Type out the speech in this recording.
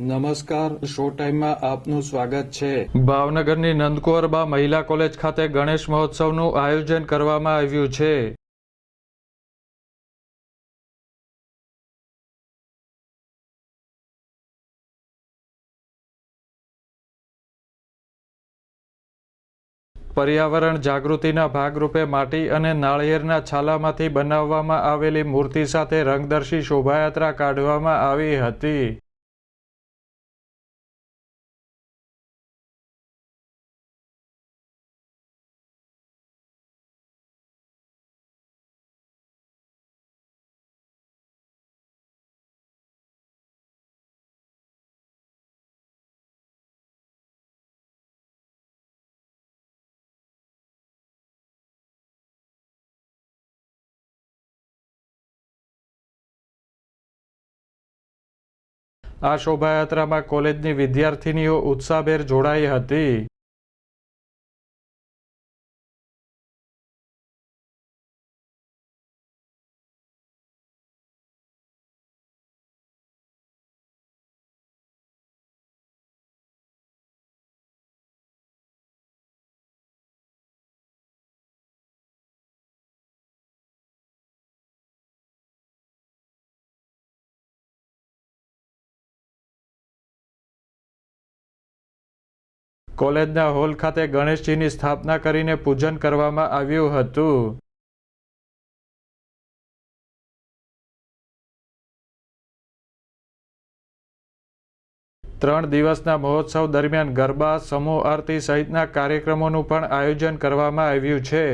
નમસ્કાર, શો ટાઈમમાં આપનું સ્વાગત છે. ભાવનગરની નંદકુંવરબા મહિલા કોલેજ ખાતે ગણેશ મહોત્સવનું આયોજન કરવામાં આવ્યું છે. પર્યાવરણ જાગૃતિના ભાગરૂપે માટી અને નાળિયેરના છાલામાંથી બનાવવામાં આવેલી મૂર્તિ સાથે રંગદર્શી શોભાયાત્રા કાઢવામાં આવી હતી. આ શોભાયાત્રામાં કોલેજની વિદ્યાર્થિનીઓ ઉત્સાહભેર જોડાઈ હતી. કોલેજના હોલ ખાતે ગણેશજીની સ્થાપના કરીને પૂજન કરવામાં આવ્યું હતું. ત્રણ દિવસના મહોત્સવ દરમિયાન ગરબા, સમૂહ આરતી સહિતના કાર્યક્રમોનું પણ આયોજન કરવામાં આવ્યું છે.